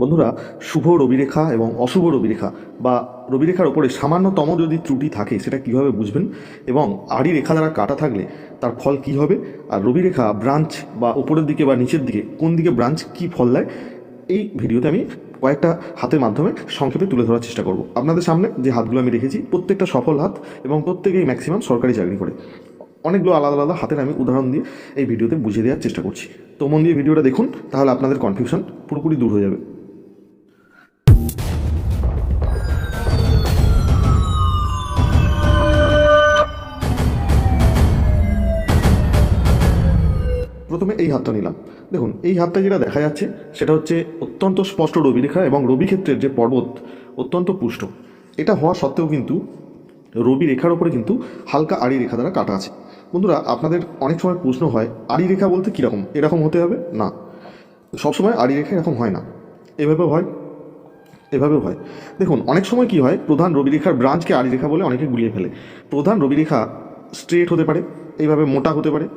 বন্ধুরা, শুভ রবিরেখা এবং অশুভ রবিরেখা বা রবিরেখার ওপরে সামান্যতম যদি ত্রুটি থাকে, সেটা কীভাবে বুঝবেন? এবং আড়ি রেখা দ্বারা কাটা থাকলে তার ফল কি হবে? আর রবিরেখা ব্রাঞ্চ বা উপরের দিকে বা নিচের দিকে কোন দিকে ব্রাঞ্চ কি ফল দেয়? এই ভিডিওতে আমি কয়েকটা হাতের মাধ্যমে সংক্ষেপে তুলে ধরার চেষ্টা করব। আপনাদের সামনে যে হাতগুলো আমি রেখেছি, প্রত্যেকটা সফল হাত এবং প্রত্যেকেই ম্যাক্সিমাম সরকারি চাকরি করে। অনেকগুলো আলাদা আলাদা হাতের আমি উদাহরণ দিয়ে এই ভিডিওতে বুঝিয়ে দেওয়ার চেষ্টা করছি। তো মন দিয়ে ভিডিওটা দেখুন, তাহলে আপনাদের কনফিউশন পুরোপুরি দূর হয়ে যাবে। প্রথমে এই হাতটা নিলাম। দেখুন, এই হাতটা যেটা দেখা যাচ্ছে, সেটা হচ্ছে অত্যন্ত স্পষ্ট রবি রেখা এবং রবি ক্ষেত্রের যে পর্বত, অত্যন্ত পুষ্ট। এটা হওয়া সত্ত্বেও কিন্তু রবি রেখার ওপরে কিন্তু হালকা আড়ি রেখা দ্বারা কাটা আছে। বন্ধুরা, আপনাদের অনেক সময় প্রশ্ন হয় আড়ি রেখা বলতে কীরকম এরকম হতে হবে? না। সবসময় আড়ি রেখা এরকম হয় না। এভাবেও হয় এভাবেও হয়। দেখুন, অনেক সময় কি হয়, প্রধান রবি রেখার ব্রাঞ্চকে আড়ি রেখা বলে অনেকে গুলিয়ে ফেলে। প্রধান রবি রেখা স্ট্রেট হতে পারে, এইভাবে মোটা হতে পারে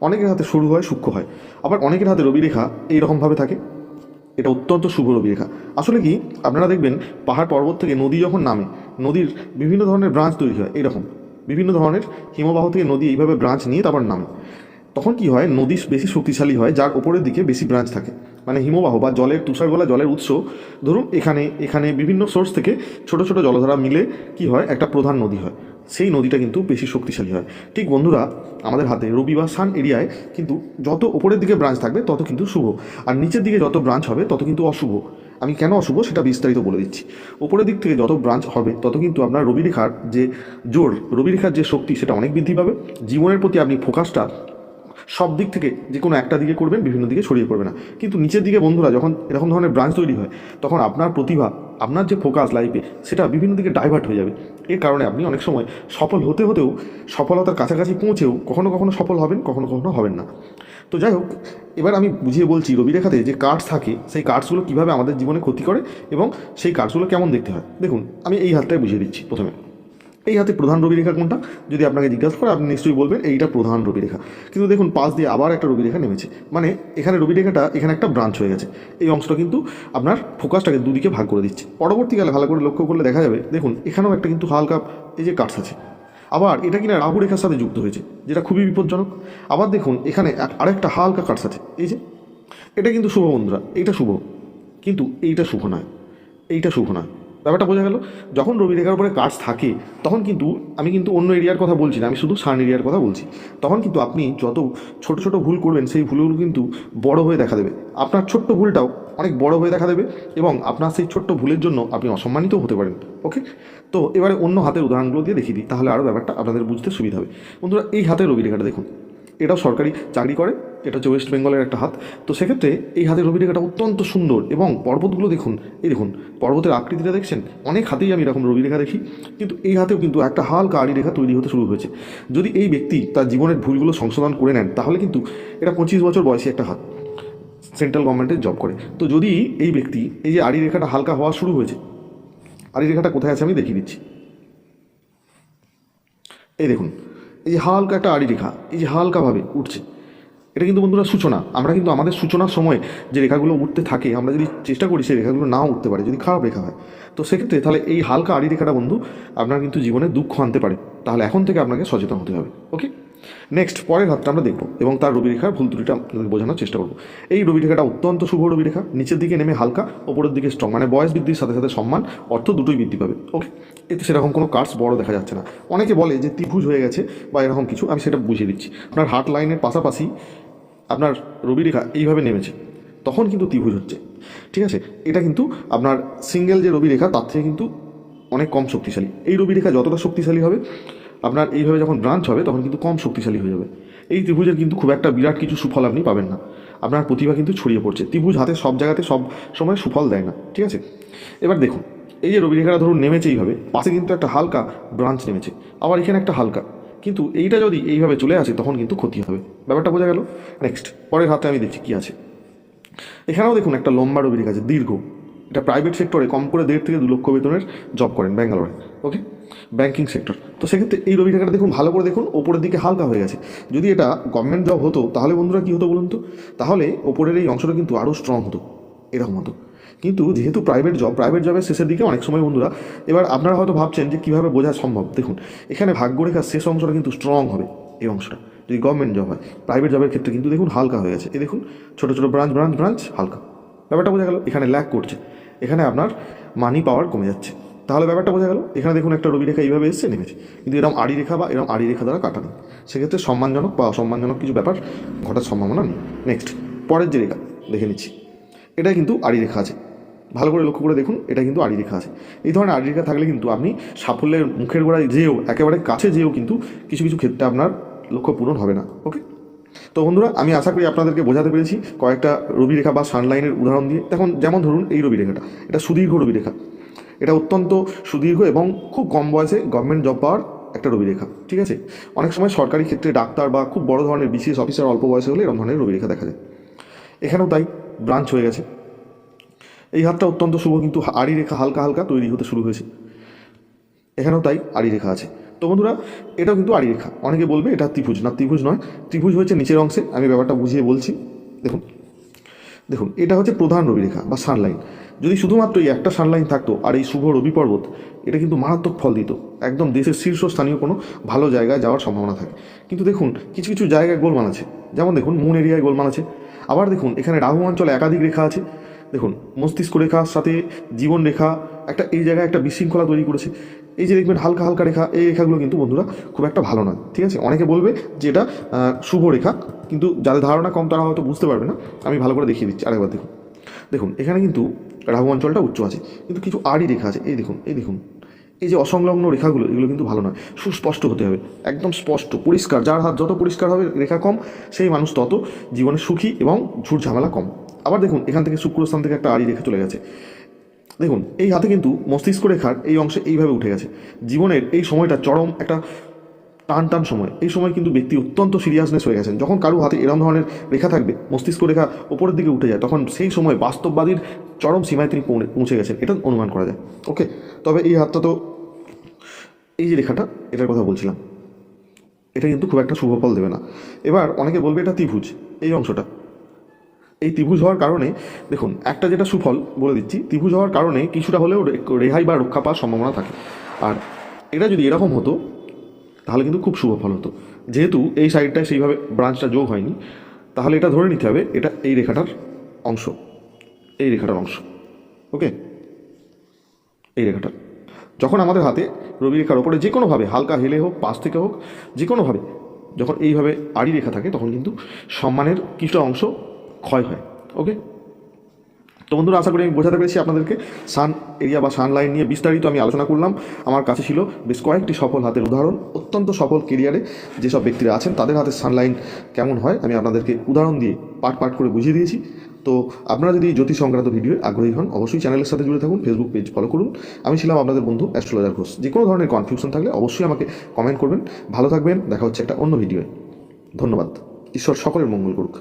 অনেকের হাতে শুরু হয়, সূক্ষ্ম হয়। আবার অনেকের হাতে রবি রেখা এইরকমভাবে থাকে। এটা অত্যন্ত শুভ রবি রেখা আসলে কি, আপনারা দেখবেন পাহাড় পর্বত থেকে নদী যখন নামে, নদীর বিভিন্ন ধরনের ব্রাঞ্চ তৈরি হয় এরকম বিভিন্ন ধরনের হিমবাহ থেকে নদী এইভাবে ব্রাঞ্চ নিয়ে তারপর নামে। তখন কি হয়, নদী বেশি শক্তিশালী হয়, যার ওপরের দিকে বেশি ব্রাঞ্চ থাকে। মানে হিমবাহ বা জলের, তুষারগোলা জলের উৎস, ধরুন এখানে এখানে বিভিন্ন সোর্স থেকে ছোট ছোট জলধারা মিলে কি হয়, একটা প্রধান নদী হয়। সেই নদীটা কিন্তু বেশি শক্তিশালী হয়। ঠিক বন্ধুরা, আমাদের হাতে রবি বা সান এরিয়ায় কিন্তু যত ওপরের দিকে ব্রাঞ্চ থাকবে, তত কিন্তু শুভ। আর নিচের দিকে যত ব্রাঞ্চ হবে, তত কিন্তু অশুভ। আমি কেন অশুভ সেটা বিস্তারিত বলে দিচ্ছি। ওপরের দিক থেকে যত ব্রাঞ্চ হবে, তত কিন্তু আপনার রবি রেখার যে জোর রবি রেখার যে শক্তি, সেটা অনেক বৃদ্ধি পাবে। জীবনের প্রতি আপনি ফোকাসটা সব দিক থেকে যে কোনো একটা দিকে করবেন, বিভিন্ন দিকে ছড়িয়ে পড়বে না। কিন্তু নিচের দিকে বন্ধুরা, যখন এরকম ধরনের ব্রাঞ্চ তৈরি হয়, তখন আপনার প্রতিভা, আপনার যে ফোকাস লাইফে সেটা বিভিন্ন দিকে ডাইভার্ট হয়ে যাবে। এর কারণে আপনি অনেক সময় সফল হতে হতেও, সফলতার কাছাকাছি পৌঁছেও কখনো কখনো সফল হবেন, কখনো কখনো হবেন না। তো যাই হোক, এবার আমি বুঝিয়ে বলছি রবি রেখাতে যে কার্ডস থাকে, সেই কার্ডসগুলো কীভাবে আমাদের জীবনে ক্ষতি করে এবং সেই কার্ডসগুলো কেমন দেখতে হয়। দেখুন, আমি এই হাতটাই বুঝিয়ে দিচ্ছি প্রথমে। এই হাতে প্রধান রবিরেখা কোনটা? যদি আপনাকে জিজ্ঞাসা করে, আপনি নিশ্চয়ই বলবেন এইটা প্রধান রবিরেখা কিন্তু দেখুন, পাশ দিয়ে আবার একটা রবিরেখা নেমেছে। মানে এখানে রবিরেখাটা এখানে একটা ব্রাঞ্চ হয়ে গেছে। এই অংশটা কিন্তু আপনার ফোকাসটাকে দুদিকে ভাগ করে দিচ্ছে। পরবর্তীকালে ভালো করে লক্ষ্য করলে দেখা যাবে, দেখুন, এখানেও একটা কিন্তু হালকা এই যে কাটস আছে। আবার এটা কিনা রাহু রেখার সাথে যুক্ত হয়েছে, যেটা খুবই বিপজ্জনক। আবার দেখুন, এখানে আরেকটা হালকা কাটস আছে। এই যে, এটা কিন্তু শুভ বন্ধুরা, এইটা শুভ। কিন্তু এইটা শুভ নয়। এইটা শুভ নয়। ব্যাপারটা বোঝা গেল, যখন রবি রেখার উপরে কাজ থাকে, তখন কিন্তু আমি কিন্তু অন্য এরিয়ার কথা বলছি না, আমি শুধু সান এরিয়ার কথা বলছি। তখন কিন্তু আপনি যত ছোট ছোট ভুল করবেন, সেই ভুলগুলো কিন্তু বড় হয়ে দেখা দেবে। আপনার ছোট্ট ভুলটাও অনেক বড় হয়ে দেখা দেবে এবং আপনার সেই ছোট্ট ভুলের জন্য আপনি অসম্মানিত হতে পারেন, ওকে? তো এবারে অন্য হাতের উদাহরণগুলো দিয়ে দেখিয়ে দিই, তাহলে আরও ব্যাপারটা আপনাদের বুঝতে সুবিধা হবে। বন্ধুরা, এই হাতের রবি রেখাটা দেখুন। এটাও সরকারি চাকরি করে, এটা হচ্ছে ওয়েস্ট বেঙ্গলের একটা হাত। তো সেক্ষেত্রে এই হাতের রবিরেখাটা অত্যন্ত সুন্দর এবং পর্বতগুলো দেখুন, এই দেখুন, পর্বতের আকৃতিটা দেখছেন? অনেক হাতেই আমি এরকম রবিরেখা দেখি, কিন্তু এই হাতেও কিন্তু একটা হালকা আড়ি রেখা তৈরি হতে শুরু হয়েছে। যদি এই ব্যক্তি তার জীবনের ভুলগুলো সংশোধন করে নেন, তাহলে কিন্তু এটা পঁচিশ বছর বয়সী একটা হাত, সেন্ট্রাল গভর্নমেন্টের জব করে। তো যদি এই ব্যক্তি এই যে আড়ি রেখাটা হালকা হওয়া শুরু হয়েছে আড়ি রেখাটা কোথায় আছে আমি দেখিয়ে দিচ্ছি। এই দেখুন এই যে হালকা একটা আড়ি রেখা এই যে হালকাভাবে উঠছে, এটা কিন্তু বন্ধুরা সূচনা। আমরা কিন্তু আমাদের সূচনার সময় যে রেখাগুলো উঠতে থাকে, আমরা যদি চেষ্টা করি সেই রেখাগুলো না উঠতে পারে, যদি খারাপ রেখা হয়। তো সেক্ষেত্রে তাহলে এই হালকা আড়ি রেখাটা বন্ধু, আপনার কিন্তু জীবনে দুঃখ আনতে পারে। তাহলে এখন থেকে আপনাকে সচেতন হতে হবে ওকে নেক্সট পরের হাতটা আমরা দেখব এবং তার রবি রেখার ভুল ত্রুটিটা আপনাদের বোঝানোর চেষ্টা করব। এই রবি রেখাটা অত্যন্ত শুভ রবি রেখা নিচের দিকে নেমে হালকা, ওপরের দিকে স্ট্রং মানে বয়স বৃদ্ধির সাথে সাথে সম্মান অর্থ দুটোই বৃদ্ধি পাবে। ওকে এতে সেরকম কোনো কার্ডস বড় দেখা যাচ্ছে না। অনেকে বলে যে ত্রিভুজ হয়ে গেছে বা এরকম কিছু, আমি সেটা বুঝিয়ে দিচ্ছি। আপনার হার্ট লাইনের পাশাপাশি আপনার রবি রেখা এইভাবে নেমেছে, তখন কিন্তু ত্রিভুজ হচ্ছে। ঠিক আছে? এটা কিন্তু আপনার সিঙ্গেল যে রবি রেখা তার থেকে কিন্তু অনেক কম শক্তিশালী। এই রবি রেখা যতটা শক্তিশালী হবে আপনার এইভাবে যখন ব্রাঞ্চ হবে, তখন কিন্তু কম শক্তিশালী হয়ে যাবে। এই ত্রিভুজের কিন্তু খুব একটা বিরাট কিছু সুফল আপনি পাবেন না। আপনার প্রতিভা কিন্তু ছড়িয়ে পড়ছে। ত্রিভুজ হাতে সব জায়গাতে সব সময় সুফল দেয় না, ঠিক আছে? এবার দেখুন, এই যে রবি রেখাটা ধরুন নেমেছে এইভাবে, পাশে কিন্তু একটা হালকা ব্রাঞ্চ নেমেছে, আবার এখানে একটা হালকা। কিন্তু এইটা যদি এইভাবে চলে আসে, তখন কিন্তু ক্ষতি হবে। ব্যাপারটা বোঝা গেল? নেক্সট পরের হাতে আমি দেখছি কী আছে। এখানেও দেখুন একটা লম্বা রবি রেখা আছে, দীর্ঘ। এটা প্রাইভেট সেক্টরে কম করে দেড় থেকে দু লক্ষ বেতনের জব করেন ব্যাঙ্গালোরে ওকে ব্যাঙ্কিং সেক্টর তো সেক্ষেত্রে এই রবি রেখাটা দেখুন, ভালো করে দেখুন, ওপরের দিকে হালকা হয়ে গেছে। যদি এটা গভর্নমেন্ট জব হতো, তাহলে বন্ধুরা কী হতো বলুন তো? তাহলে ওপরের এই অংশটা কিন্তু আরও স্ট্রং হতো, এরকম হতো। কিন্তু যেহেতু প্রাইভেট জব প্রাইভেট জবের শেষের দিকে অনেক সময় বন্ধুরা, এবার আপনারা হয়তো ভাবছেন যে কীভাবে বোঝা সম্ভব? দেখুন, এখানে ভাগ্যরেখার শেষ অংশটা কিন্তু স্ট্রং হবে, এই অংশটা। যদি গভর্নমেন্ট জব হয় প্রাইভেট জবের ক্ষেত্রে কিন্তু দেখুন হালকা হয়ে গেছে। এই দেখুন, ছোটো ছোটো ব্রাঞ্চ ব্রাঞ্চ ব্রাঞ্চ হালকা। ব্যাপারটা বোঝা গেল, এখানে ল্যাক করছে। এখানে আপনার মানি পাওয়ার কমে যাচ্ছে। তাহলে ব্যাপারটা বোঝা গেল, এখানে দেখুন একটা রবি রেখা এইভাবে এসছে, নেমেছে। কিন্তু এরকম আড়ি রেখা বা এরকম আড়ি রেখা দ্বারা কাটা নেই সেক্ষেত্রে সম্মানজনক বা অসম্মানজনক কিছু ব্যাপার ঘটার সম্ভাবনা নেই। নেক্সট পরের যে রেখা, দেখে নিচ্ছি। এটা কিন্তু আড়ি রেখা আছে। ভালো করে লক্ষ্য করে দেখুন, এটা কিন্তু আড়ি রেখা আছে। এই ধরনের আড়ি রেখা থাকলে কিন্তু আপনি সাফল্যের মুখের গোড়ায় যেও একেবারে কাছে যেও কিন্তু কিছু কিছু ক্ষেত্রে আপনার লক্ষ্য পূরণ হবে না। ওকে তো বন্ধুরা, আমি আশা করি আপনাদেরকে বোঝাতে পেরেছি কয়েকটা রবি রেখা বা সানলাইনের উদাহরণ দিয়ে। দেখুন যেমন ধরুন এই রবি রেখাটা এটা সুদীর্ঘ রবি রেখা এটা অত্যন্ত সুদীর্ঘ এবং খুব কম বয়সে গভর্নমেন্ট জব পাওয়ার একটা রবি রেখা ঠিক আছে? অনেক সময় সরকারি ক্ষেত্রে ডাক্তার বা খুব বড় ধরনের বিশেষ অফিসার অল্প বয়সে হলে এরকম ধরনের রবি রেখা দেখা যায়। এখানেও তাই ব্রাঞ্চ হয়ে গেছে। এই হাতটা অত্যন্ত শুভ, কিন্তু আড়ি রেখা হালকা হালকা তৈরি হতে শুরু হয়েছে। এখানেও তাই আড়ি রেখা আছে। তো বন্ধুরা, এটাও কিন্তু আড়ি রেখা অনেকে বলবে এটা ত্রিভুজ। না, ত্রিভুজ নয়। ত্রিভুজ হচ্ছে নিচের অংশে। আমি ব্যাপারটা বুঝিয়ে বলছি। দেখুন। দেখুন, এটা হচ্ছে প্রধান রবি রেখা বা সানলাইন যদি শুধুমাত্র এই একটা সানলাইন থাকতো আর এই শুভ রবি পর্বত, এটা কিন্তু মারাত্মক ফল দিত। একদম দেশের শীর্ষস্থানীয় কোনো ভালো জায়গায় যাওয়ার সম্ভাবনা থাকে। কিন্তু দেখুন, কিছু কিছু জায়গায় গোলমাল আছে। যেমন দেখুন মুন এরিয়ায় গোলমাল আছে। আবার দেখুন, এখানে রাহু অঞ্চলে একাধিক রেখা আছে। দেখুন, মস্তিষ্ক রেখার সাথে জীবন রেখা, একটা, এই জায়গায় একটা বিশৃঙ্খলা তৈরি করেছে। এই যে দেখবেন হালকা হালকা রেখা, এই রেখাগুলো কিন্তু বন্ধুরা খুব একটা ভালো নয়, ঠিক আছে? অনেকে বলবে যে এটা শুভ রেখা, কিন্তু যাদের ধারণা কম তারা হয়তো বুঝতে পারবে না। আমি ভালো করে দেখিয়ে দিচ্ছি আরেকবার দেখুন। দেখুন, এখানে কিন্তু রাহু অঞ্চলটা উচ্চ আছে, কিন্তু কিছু আড়ি রেখা আছে। এই দেখুন এই দেখুন। এই যে অসংলগ্ন রেখাগুলো, এগুলো কিন্তু ভালো নয়। সুস্পষ্ট হতে হবে, একদম স্পষ্ট, পরিষ্কার। যার হাত যত পরিষ্কার হবে, রেখা কম, সেই মানুষ তত জীবনে সুখী এবং ঝুট ঝামেলা কম। আবার দেখুন, এখান থেকে শুক্রস্থান থেকে একটা আড়ি রেখা চলে গেছে। দেখুন, এই হাতে কিন্তু মস্তিষ্ক রেখার এই অংশে এইভাবে উঠে গেছে। জীবনের এই সময়টা চরম একটা টান টান সময়। এই সময় কিন্তু ব্যক্তি অত্যন্ত সিরিয়াসনেস হয়ে গেছেন। যখন কারও হাতে এরম ধরনের রেখা থাকবে, মস্তিষ্ক রেখা ওপরের দিকে উঠে যায়, তখন সেই সময় বাস্তববাদীর চরম সীমায় তিনি পৌঁছে- গেছেন। এটা অনুমান করা যায়। ওকে তবে এই হাতটা তো, এই যে রেখাটা, এটার কথা বলছিলাম। এটা কিন্তু খুব একটা শুভ ফল দেবে না। এবার অনেকে বলবে এটা ত্রিভুজ, এই অংশটা। এই ত্রিভুজ হওয়ার কারণে, দেখুন, একটা যেটা সুফল বলে দিচ্ছি, ত্রিভুজ হওয়ার কারণে কিছুটা হলেও রেহাই বা রক্ষা পাওয়ার সম্ভাবনা থাকে। আর এটা যদি এরকম হতো, তাহলে কিন্তু খুব শুভ ফল হতো। যেহেতু এই সাইডটায় সেইভাবে ব্রাঞ্চটা যোগ হয়নি, তাহলে এটা ধরে নিতে হবে, এটা এই রেখাটার অংশ, এই রেখাটার অংশ, ওকে? এই রেখাটা। যখন আমাদের হাতে রবি রেখার ওপরে যে কোনোভাবে হালকা হেলে হোক, পাশ থেকে হোক যে কোনোভাবে যখন এইভাবে আড়ি রেখা থাকে, তখন কিন্তু সম্মানের কিছুটা অংশ ক্ষয় হয় ওকে তো বন্ধুরা, আশা করি আমি বোঝাতে পেরেছি আপনাদেরকে। সান এরিয়া বা সান লাইন নিয়ে বিস্তারিত আমি আলোচনা করলাম। আমার কাছে ছিল বেশ কয়েকটি সফল হাতের উদাহরণ, অত্যন্ত সফল কেরিয়ারে যেসব ব্যক্তিরা আছেন, তাদের হাতে সানলাইন কেমন হয়, আমি আপনাদেরকে উদাহরণ দিয়ে পার্ট পার্ট করে বুঝিয়ে দিয়েছি। তো আপনারা যদি জ্যোতিষ সংক্রান্ত ভিডিও আগ্রহী হন, অবশ্যই চ্যানেলের সাথে জুড়ে থাকুন ফেসবুক পেজ ফলো করুন। আমি ছিলাম আপনাদের বন্ধু অ্যাস্ট্রোলজার ঘোষ। যে কোনো ধরনের কনফিউশন থাকলে অবশ্যই আমাকে কমেন্ট করবেন। ভালো থাকবেন, দেখা হচ্ছে একটা অন্য ভিডিওয়ে ধন্যবাদ। ঈশ্বর সকলের মঙ্গল করুক।